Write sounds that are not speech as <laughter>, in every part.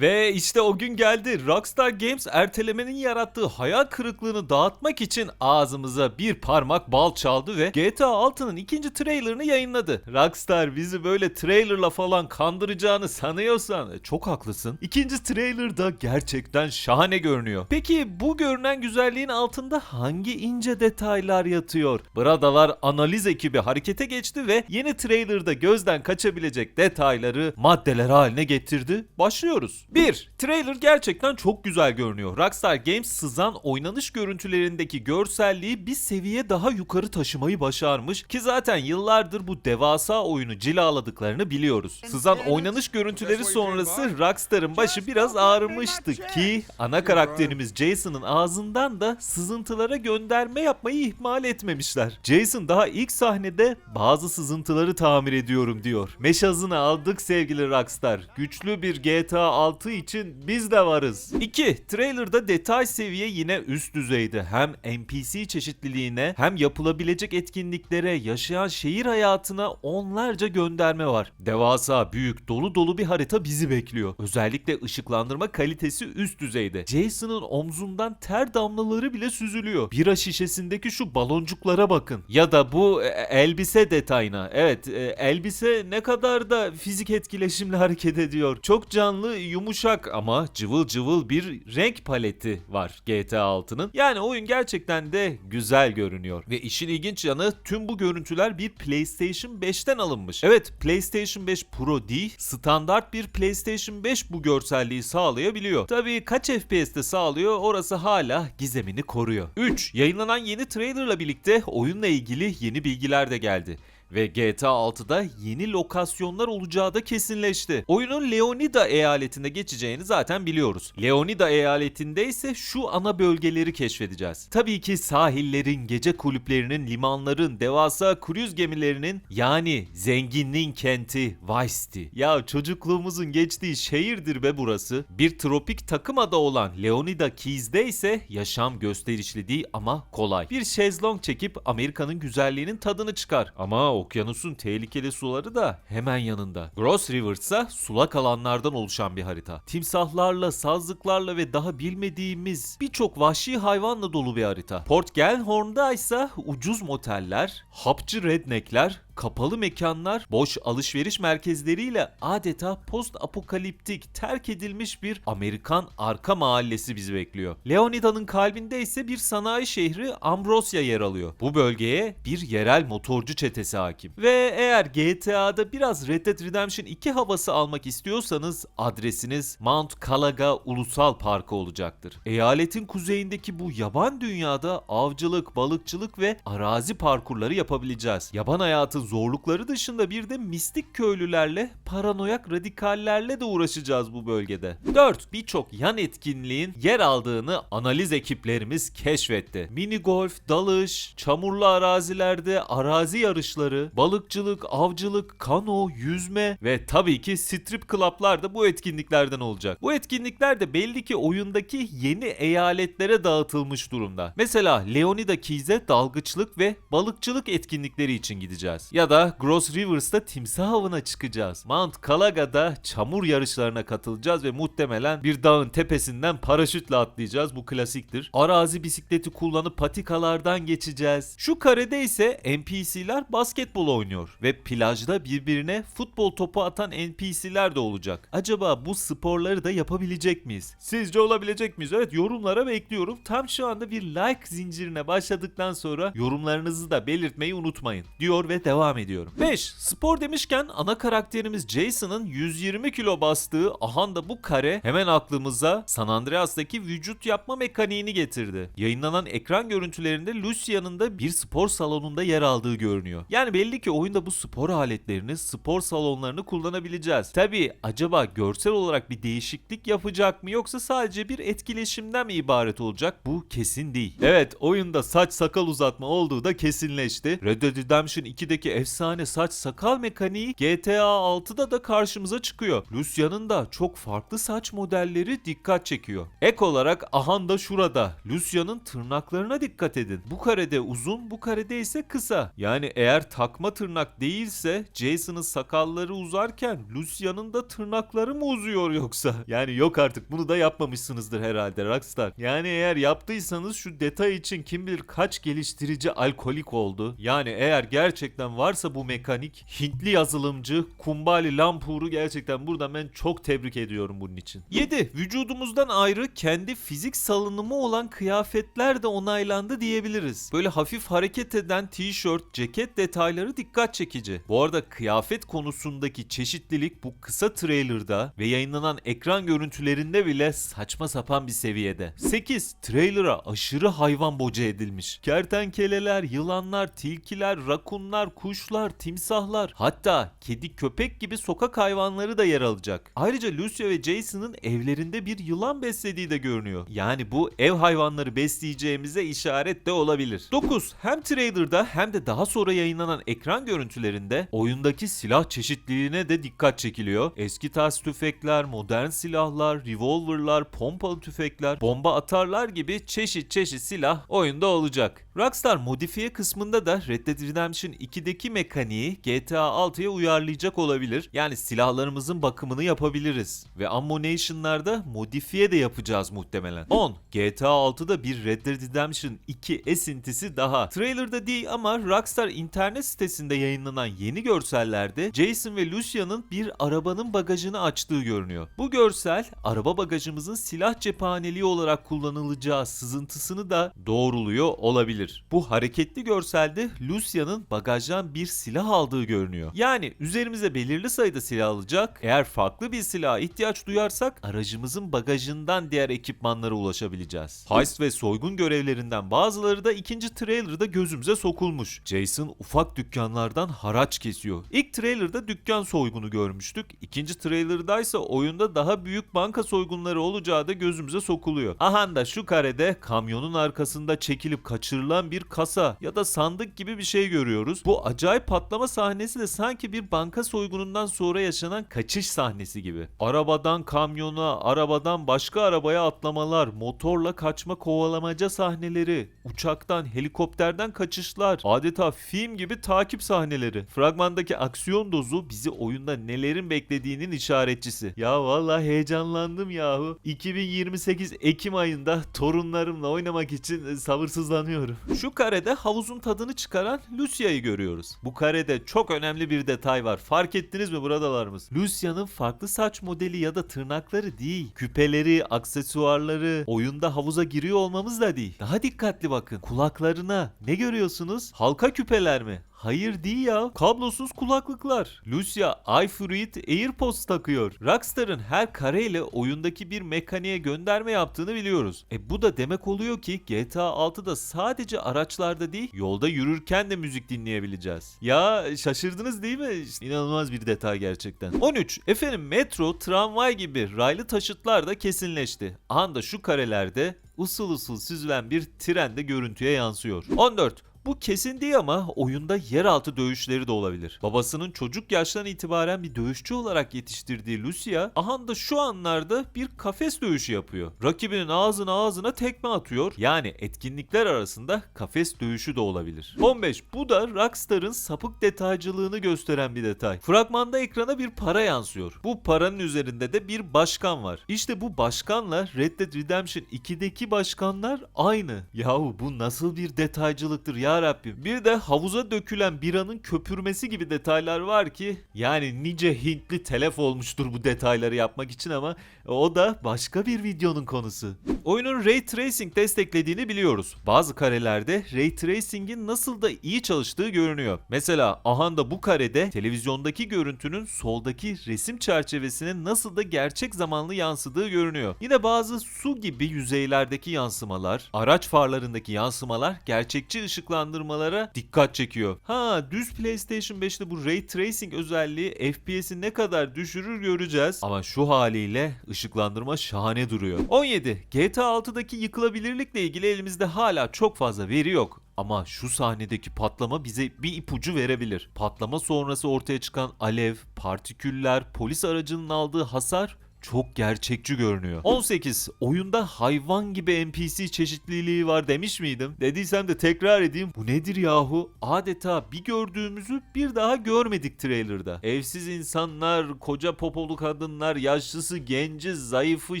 Ve işte o gün geldi. Rockstar Games ertelemenin yarattığı hayal kırıklığını dağıtmak için ağzımıza bir parmak bal çaldı ve GTA 6'nın ikinci trailerını yayınladı. Rockstar bizi böyle trailerla falan kandıracağını sanıyorsan e, çok haklısın. İkinci trailer da gerçekten şahane görünüyor. Peki bu görünen güzelliğin altında hangi ince detaylar yatıyor? Bradalar analiz ekibi harekete geçti ve yeni trailerda gözden kaçabilecek detayları maddeler haline getirdi. Başlıyoruz. 1. Trailer gerçekten çok güzel görünüyor. Rockstar Games sızan oynanış görüntülerindeki görselliği bir seviye daha yukarı taşımayı başarmış ki zaten yıllardır bu devasa oyunu cilaladıklarını biliyoruz. Sızan oynanış görüntüleri sonrası Rockstar'ın başı biraz ağrımıştı ki ana karakterimiz Jason'ın ağzından da sızıntılara gönderme yapmayı ihmal etmemişler. Jason daha ilk sahnede bazı sızıntıları tamir ediyorum diyor. Meşazını aldık sevgili Rockstar. Güçlü bir GTA 6 için biz de varız. 2. Trailer'da detay seviye yine üst düzeydi. Hem NPC çeşitliliğine hem yapılabilecek etkinliklere, yaşayan şehir hayatına onlarca gönderme var. Devasa, büyük, dolu dolu bir harita bizi bekliyor. Özellikle ışıklandırma kalitesi üst düzeyde. Jason'ın omzundan ter damlaları bile süzülüyor. Bira şişesindeki şu baloncuklara bakın. Ya da bu e, elbise detayına. Evet, e, elbise ne kadar da fizik etkileşimle hareket ediyor. Çok canlı, yumuşak ama cıvıl cıvıl bir renk paleti var GTA 6'nın. Yani oyun gerçekten de güzel görünüyor. Ve işin ilginç yanı tüm bu görüntüler bir PlayStation 5'ten alınmış. Evet, PlayStation 5 Pro değil, standart bir PlayStation 5 bu görselliği sağlayabiliyor. Tabii kaç FPS'te sağlıyor orası hala gizemini koruyor. 3. Yayınlanan yeni trailerla birlikte oyunla ilgili yeni bilgiler de geldi ve GTA 6'da yeni lokasyonlar olacağı da kesinleşti. Oyunun Leonida eyaletinde geçeceğini zaten biliyoruz. Leonida eyaletinde ise şu ana bölgeleri keşfedeceğiz. Tabii ki sahillerin, gece kulüplerinin, limanların, devasa kruz gemilerinin yani zenginliğin kenti Vice City. Ya çocukluğumuzun geçtiği şehirdir be burası. Bir tropik takım ada olan Leonida Keys'de ise yaşam gösterişli değil ama kolay. Bir şezlong çekip Amerika'nın güzelliğinin tadını çıkar. Ama okyanusun tehlikeli suları da hemen yanında. Gross River ise sulak alanlardan oluşan bir harita. Timsahlarla, sazlıklarla ve daha bilmediğimiz birçok vahşi hayvanla dolu bir harita. Port Gellhorn'da ise ucuz moteller, hapçı redneckler, kapalı mekanlar, boş alışveriş merkezleriyle adeta post apokaliptik, terk edilmiş bir Amerikan arka mahallesi bizi bekliyor. Leonida'nın kalbinde ise bir sanayi şehri Ambrosya yer alıyor. Bu bölgeye bir yerel motorcu çetesi hakim. Ve eğer GTA'da biraz Red Dead Redemption 2 havası almak istiyorsanız adresiniz Mount Calaga Ulusal Parkı olacaktır. Eyaletin kuzeyindeki bu yaban dünyada avcılık, balıkçılık ve arazi parkurları yapabileceğiz. Yaban hayatı zorlukları dışında bir de mistik köylülerle, paranoyak radikallerle de uğraşacağız bu bölgede. 4. Birçok yan etkinliğin yer aldığını analiz ekiplerimiz keşfetti. Mini golf, dalış, çamurlu arazilerde arazi yarışları, balıkçılık, avcılık, kano, yüzme ve tabii ki strip club'lar da bu etkinliklerden olacak. Bu etkinlikler de belli ki oyundaki yeni eyaletlere dağıtılmış durumda. Mesela Leonida Keys'e dalgıçlık ve balıkçılık etkinlikleri için gideceğiz. Ya da Gross Rivers'ta timsah avına çıkacağız. Mount Calaga'da çamur yarışlarına katılacağız ve muhtemelen bir dağın tepesinden paraşütle atlayacağız. Bu klasiktir. Arazi bisikleti kullanıp patikalardan geçeceğiz. Şu karede ise NPC'ler basketbol oynuyor ve plajda birbirine futbol topu atan NPC'ler de olacak. Acaba bu sporları da yapabilecek miyiz? Sizce olabilecek miyiz? Evet yorumlara bekliyorum. Tam şu anda bir like zincirine başladıktan sonra yorumlarınızı da belirtmeyi unutmayın diyor ve devam ediyorum. 5. Spor demişken ana karakterimiz Jason'ın 120 kilo bastığı ahanda bu kare hemen aklımıza San Andreas'taki vücut yapma mekaniğini getirdi. Yayınlanan ekran görüntülerinde Lucia'nın da bir spor salonunda yer aldığı görünüyor. Yani belli ki oyunda bu spor aletlerini, spor salonlarını kullanabileceğiz. Tabi acaba görsel olarak bir değişiklik yapacak mı yoksa sadece bir etkileşimden mi ibaret olacak? Bu kesin değil. Evet oyunda saç sakal uzatma olduğu da kesinleşti. Red Dead Redemption 2'deki oyundaki efsane saç sakal mekaniği GTA 6'da da karşımıza çıkıyor. Lucia'nın da çok farklı saç modelleri dikkat çekiyor. Ek olarak ahan da şurada. Lucia'nın tırnaklarına dikkat edin. Bu karede uzun, bu karede ise kısa. Yani eğer takma tırnak değilse Jason'ın sakalları uzarken Lucia'nın da tırnakları mı uzuyor yoksa? <laughs> Yani yok artık bunu da yapmamışsınızdır herhalde Rockstar. Yani eğer yaptıysanız şu detay için kim bilir kaç geliştirici alkolik oldu. Yani eğer gerçekten varsa bu mekanik Hintli yazılımcı Kumbali Lampur'u gerçekten buradan ben çok tebrik ediyorum bunun için. 7. Vücudumuzdan ayrı kendi fizik salınımı olan kıyafetler de onaylandı diyebiliriz. Böyle hafif hareket eden tişört, ceket detayları dikkat çekici. Bu arada kıyafet konusundaki çeşitlilik bu kısa trailerda ve yayınlanan ekran görüntülerinde bile saçma sapan bir seviyede. 8. Trailer'a aşırı hayvan boca edilmiş. Kertenkeleler, yılanlar, tilkiler, rakunlar, kuşlar, timsahlar hatta kedi köpek gibi sokak hayvanları da yer alacak. Ayrıca Lucia ve Jason'ın evlerinde bir yılan beslediği de görünüyor. Yani bu ev hayvanları besleyeceğimize işaret de olabilir. 9. Hem trailer'da hem de daha sonra yayınlanan ekran görüntülerinde oyundaki silah çeşitliliğine de dikkat çekiliyor. Eski tarz tüfekler, modern silahlar, revolverlar, pompalı tüfekler, bomba atarlar gibi çeşit çeşit silah oyunda olacak. Rockstar modifiye kısmında da Red Dead Redemption 2'deki mekaniği GTA 6'ya uyarlayacak olabilir. Yani silahlarımızın bakımını yapabiliriz. Ve Ammunition'larda modifiye de yapacağız muhtemelen. 10. GTA 6'da bir Red Dead Redemption 2 esintisi daha. Trailer'da değil ama Rockstar internet sitesinde yayınlanan yeni görsellerde Jason ve Lucia'nın bir arabanın bagajını açtığı görünüyor. Bu görsel araba bagajımızın silah cephaneliği olarak kullanılacağı sızıntısını da doğruluyor olabilir. Bu hareketli görselde Lucia'nın bagajdan bir silah aldığı görünüyor. Yani üzerimize belirli sayıda silah alacak. Eğer farklı bir silaha ihtiyaç duyarsak aracımızın bagajından diğer ekipmanlara ulaşabileceğiz. Heist ve soygun görevlerinden bazıları da ikinci trailerda gözümüze sokulmuş. Jason ufak dükkanlardan haraç kesiyor. İlk trailerda dükkan soygunu görmüştük. İkinci trailerda ise oyunda daha büyük banka soygunları olacağı da gözümüze sokuluyor. Aha da şu karede kamyonun arkasında çekilip kaçırılan bir kasa ya da sandık gibi bir şey görüyoruz. Bu acayip patlama sahnesi de sanki bir banka soygunundan sonra yaşanan kaçış sahnesi gibi. Arabadan kamyona, arabadan başka arabaya atlamalar, motorla kaçma kovalamaca sahneleri, uçaktan, helikopterden kaçışlar, adeta film gibi takip sahneleri. Fragmandaki aksiyon dozu bizi oyunda nelerin beklediğinin işaretçisi. Ya vallahi heyecanlandım yahu. 2028 Ekim ayında torunlarımla oynamak için sabırsızlanıyorum. Şu karede havuzun tadını çıkaran Lucia'yı görüyoruz. Bu karede çok önemli bir detay var. Fark ettiniz mi buradalarımız? Lucia'nın farklı saç modeli ya da tırnakları değil. Küpeleri, aksesuarları, oyunda havuza giriyor olmamız da değil. Daha dikkatli bakın. Kulaklarına ne görüyorsunuz? Halka küpeler mi? Hayır değil ya. Kablosuz kulaklıklar. Lucia iFruit AirPods takıyor. Rockstar'ın her kareyle oyundaki bir mekaniğe gönderme yaptığını biliyoruz. E bu da demek oluyor ki GTA 6'da sadece araçlarda değil yolda yürürken de müzik dinleyebileceğiz. Ya şaşırdınız değil mi? İşte İnanılmaz bir detay gerçekten. 13. Efendim metro, tramvay gibi raylı taşıtlar da kesinleşti. Anda şu karelerde usul usul süzülen bir tren de görüntüye yansıyor. 14. Bu kesin değil ama oyunda yeraltı dövüşleri de olabilir. Babasının çocuk yaştan itibaren bir dövüşçü olarak yetiştirdiği Lucia, aha da şu anlarda bir kafes dövüşü yapıyor. Rakibinin ağzına ağzına tekme atıyor. Yani etkinlikler arasında kafes dövüşü de olabilir. 15. Bu da Rockstar'ın sapık detaycılığını gösteren bir detay. Fragmanda ekrana bir para yansıyor. Bu paranın üzerinde de bir başkan var. İşte bu başkanla Red Dead Redemption 2'deki başkanlar aynı. Yahu bu nasıl bir detaycılıktır ya Rabbim. Bir de havuza dökülen biranın köpürmesi gibi detaylar var ki yani nice Hintli telef olmuştur bu detayları yapmak için ama o da başka bir videonun konusu. Oyunun Ray Tracing desteklediğini biliyoruz. Bazı karelerde Ray Tracing'in nasıl da iyi çalıştığı görünüyor. Mesela aha da bu karede televizyondaki görüntünün soldaki resim çerçevesinin nasıl da gerçek zamanlı yansıdığı görünüyor. Yine bazı su gibi yüzeylerdeki yansımalar, araç farlarındaki yansımalar gerçekçi ışıklandırmalara dikkat çekiyor. Ha düz PlayStation 5'te bu Ray Tracing özelliği FPS'i ne kadar düşürür göreceğiz. Ama şu haliyle ışıklandırma şahane duruyor. 17. GTA 6'daki yıkılabilirlikle ilgili elimizde hala çok fazla veri yok. Ama şu sahnedeki patlama bize bir ipucu verebilir. Patlama sonrası ortaya çıkan alev, partiküller, polis aracının aldığı hasar çok gerçekçi görünüyor. 18. Oyunda hayvan gibi NPC çeşitliliği var demiş miydim? Dediysem de tekrar edeyim. Bu nedir yahu? Adeta bir gördüğümüzü bir daha görmedik trailerda. Evsiz insanlar, koca popolu kadınlar, yaşlısı, genci, zayıfı,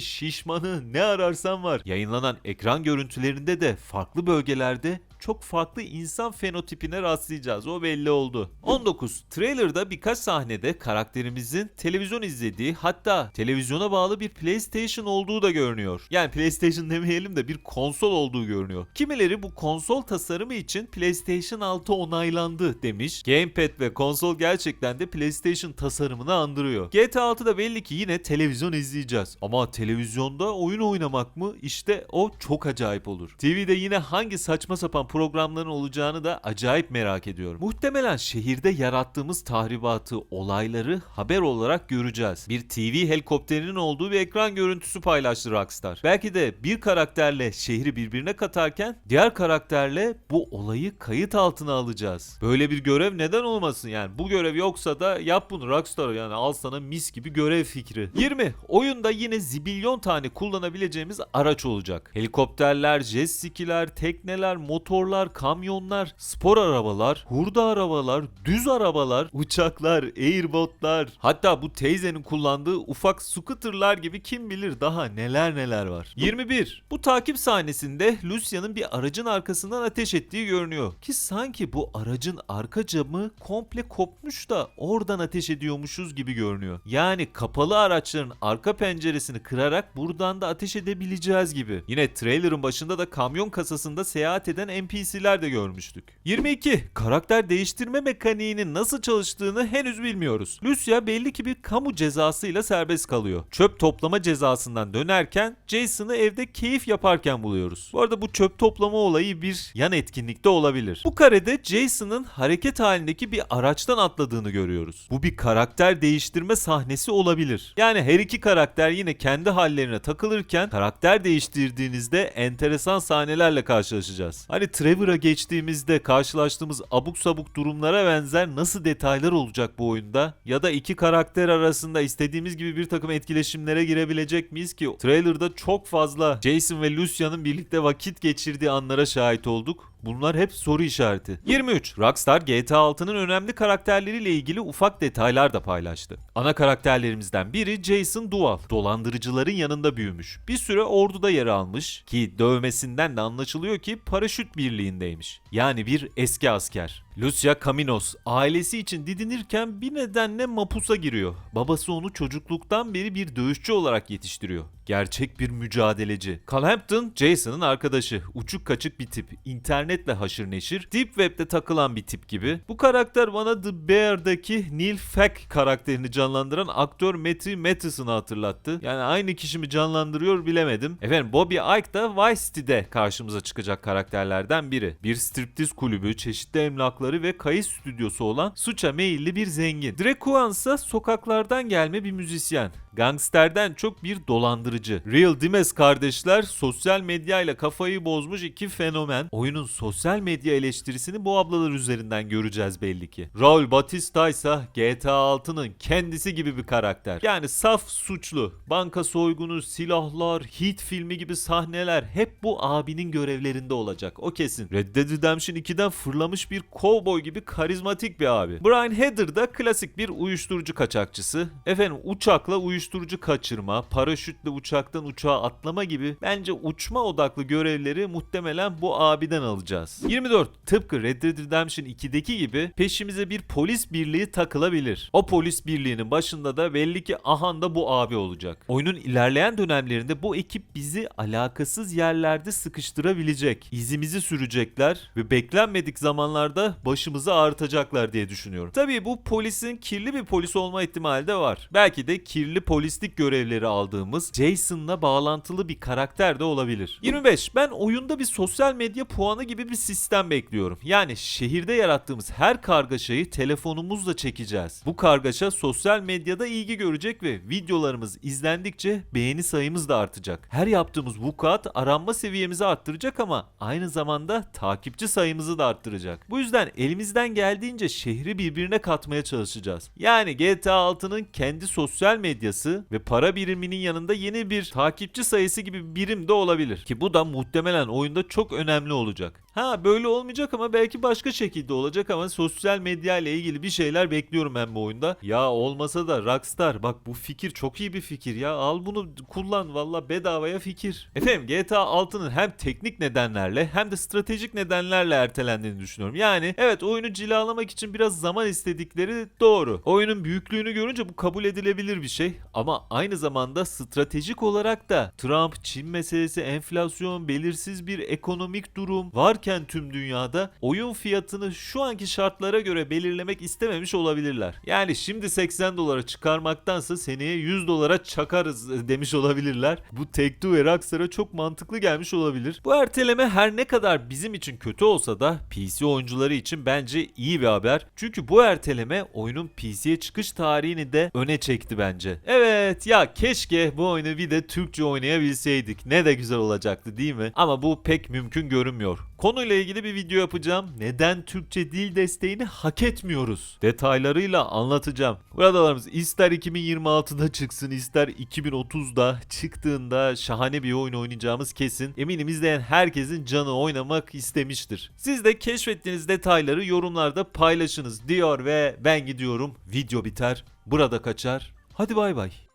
şişmanı ne ararsan var. Yayınlanan ekran görüntülerinde de farklı bölgelerde çok farklı insan fenotipine rastlayacağız. O belli oldu. 19. Trailer'da birkaç sahnede karakterimizin televizyon izlediği hatta televizyona bağlı bir PlayStation olduğu da görünüyor. Yani PlayStation demeyelim de bir konsol olduğu görünüyor. Kimileri bu konsol tasarımı için PlayStation 6 onaylandı demiş. Gamepad ve konsol gerçekten de PlayStation tasarımını andırıyor. GTA 6'da belli ki yine televizyon izleyeceğiz. Ama televizyonda oyun oynamak mı? İşte o çok acayip olur. TV'de yine hangi saçma sapan programların olacağını da acayip merak ediyorum. Muhtemelen şehirde yarattığımız tahribatı, olayları haber olarak göreceğiz. Bir TV helikopterinin olduğu bir ekran görüntüsü paylaştı Rockstar. Belki de bir karakterle şehri birbirine katarken diğer karakterle bu olayı kayıt altına alacağız. Böyle bir görev neden olmasın yani? Bu görev yoksa da yap bunu Rockstar yani al sana mis gibi görev fikri. 20. Oyunda yine zibilyon tane kullanabileceğimiz araç olacak. Helikopterler, jet skiler, tekneler, motorlar, kamyonlar, spor arabalar, hurda arabalar, düz arabalar, uçaklar, airbotlar. Hatta bu teyzenin kullandığı ufak scooterlar gibi kim bilir daha neler neler var. 21. Bu takip sahnesinde Lucia'nın bir aracın arkasından ateş ettiği görünüyor. Ki sanki bu aracın arka camı komple kopmuş da oradan ateş ediyormuşuz gibi görünüyor. Yani kapalı araçların arka penceresini kırarak buradan da ateş edebileceğiz gibi. Yine trailerın başında da kamyon kasasında seyahat eden NPC'ler de görmüştük. 22. Karakter değiştirme mekaniğinin nasıl çalıştığını henüz bilmiyoruz. Lucia belli ki bir kamu cezasıyla serbest kalıyor. Çöp toplama cezasından dönerken Jason'ı evde keyif yaparken buluyoruz. Bu arada bu çöp toplama olayı bir yan etkinlikte olabilir. Bu karede Jason'ın hareket halindeki bir araçtan atladığını görüyoruz. Bu bir karakter değiştirme sahnesi olabilir. Yani her iki karakter yine kendi hallerine takılırken karakter değiştirdiğinizde enteresan sahnelerle karşılaşacağız. Hani Trevor'a geçtiğimizde karşılaştığımız abuk sabuk durumlara benzer nasıl detaylar olacak bu oyunda? Ya da iki karakter arasında istediğimiz gibi bir takım etkileşimlere girebilecek miyiz ki? Trailer'da çok fazla Jason ve Lucia'nın birlikte vakit geçirdiği anlara şahit olduk. Bunlar hep soru işareti. 23. Rockstar GTA 6'nın önemli karakterleriyle ilgili ufak detaylar da paylaştı. Ana karakterlerimizden biri Jason Duval. Dolandırıcıların yanında büyümüş. Bir süre orduda yer almış ki dövmesinden de anlaşılıyor ki paraşüt birliğindeymiş. Yani bir eski asker. Lucia Caminos ailesi için didinirken bir nedenle mapusa giriyor. Babası onu çocukluktan beri bir dövüşçü olarak yetiştiriyor. Gerçek bir mücadeleci. Cal Hampton, Jason'ın arkadaşı. Uçuk kaçık bir tip. İnternetle haşır neşir. Deep Web'de takılan bir tip gibi. Bu karakter bana The Bear'daki Neil Fack karakterini canlandıran aktör Matthew Matheson'ı hatırlattı. Yani aynı kişi mi canlandırıyor bilemedim. Efendim Bobby Ike da Vice City'de karşımıza çıkacak karakterlerden biri. Bir striptiz kulübü, çeşitli emlakları ve kayıt stüdyosu olan suça meyilli bir zengin. Drake Huan ise sokaklardan gelme bir müzisyen. Gangsterden çok bir dolandırıcı. Real Dimes kardeşler sosyal medyayla kafayı bozmuş iki fenomen. Oyunun sosyal medya eleştirisini bu ablalar üzerinden göreceğiz belli ki. Raul Batista ise GTA 6'nın kendisi gibi bir karakter. Yani saf suçlu. Banka soygunu, silahlar, hit filmi gibi sahneler hep bu abinin görevlerinde olacak. O kesin. Red Dead Redemption 2'den fırlamış bir kovboy gibi karizmatik bir abi. Brian Hader da klasik bir uyuşturucu kaçakçısı. Efendim uçakla uyuşturucu kaçırma, paraşütle uçaktan uçağa atlama gibi bence uçma odaklı görevleri muhtemelen bu abiden alacağız. 24. Tıpkı Red Dead Redemption 2'deki gibi peşimize bir polis birliği takılabilir. O polis birliğinin başında da belli ki ahanda bu abi olacak. Oyunun ilerleyen dönemlerinde bu ekip bizi alakasız yerlerde sıkıştırabilecek. İzimizi sürecekler ve beklenmedik zamanlarda başımızı ağrıtacaklar diye düşünüyorum. Tabii bu polisin kirli bir polis olma ihtimali de var. Belki de kirli polislik görevleri aldığımız Jason'la bağlantılı bir karakter de olabilir. 25. Ben oyunda bir sosyal medya puanı gibi bir sistem bekliyorum. Yani şehirde yarattığımız her kargaşayı telefonumuzla çekeceğiz. Bu kargaşa sosyal medyada ilgi görecek ve videolarımız izlendikçe beğeni sayımız da artacak. Her yaptığımız vukuat aranma seviyemizi arttıracak ama aynı zamanda takipçi sayımızı da arttıracak. Bu yüzden elimizden geldiğince şehri birbirine katmaya çalışacağız. Yani GTA 6'nın kendi sosyal medyası ve para biriminin yanında yeni bir takipçi sayısı gibi bir birim de olabilir. Ki bu da muhtemelen oyunda çok önemli olacak. Ha böyle olmayacak ama belki başka şekilde olacak ama sosyal medya ile ilgili bir şeyler bekliyorum ben bu oyunda. Ya olmasa da Rockstar bak bu fikir çok iyi bir fikir ya al bunu kullan valla bedavaya fikir. Efendim GTA 6'nın hem teknik nedenlerle hem de stratejik nedenlerle ertelendiğini düşünüyorum. Yani evet oyunu cilalamak için biraz zaman istedikleri doğru. Oyunun büyüklüğünü görünce bu kabul edilebilir bir şey ama aynı zamanda stratejik olarak da Trump, Çin meselesi, enflasyon, belirsiz bir ekonomik durum varken tüm dünyada oyun fiyatını şu anki şartlara göre belirlemek istememiş olabilirler. Yani şimdi 80 dolara çıkarmaktansa seneye 100 dolara çakarız demiş olabilirler. Bu Take-Two ve Rockstar'a çok mantıklı gelmiş olabilir. Bu erteleme her ne kadar bizim için kötü olsa da PC oyuncuları için bence iyi bir haber. Çünkü bu erteleme oyunun PC'ye çıkış tarihini de öne çekti bence. Evet ya keşke bu oyunu bir de Türkçe oynayabilseydik. Ne de güzel olacaktı değil mi? Ama bu pek mümkün görünmüyor. Konuyla ilgili bir video yapacağım. Neden Türkçe dil desteğini hak etmiyoruz? Detaylarıyla anlatacağım. Buradalarımız ister 2026'da çıksın ister 2030'da çıktığında şahane bir oyun oynayacağımız kesin. Eminim izleyen herkesin canı oynamak istemiştir. Siz de keşfettiğiniz detayları yorumlarda paylaşınız diyor ve ben gidiyorum. Video biter. Burada kaçar. Hadi bay bay.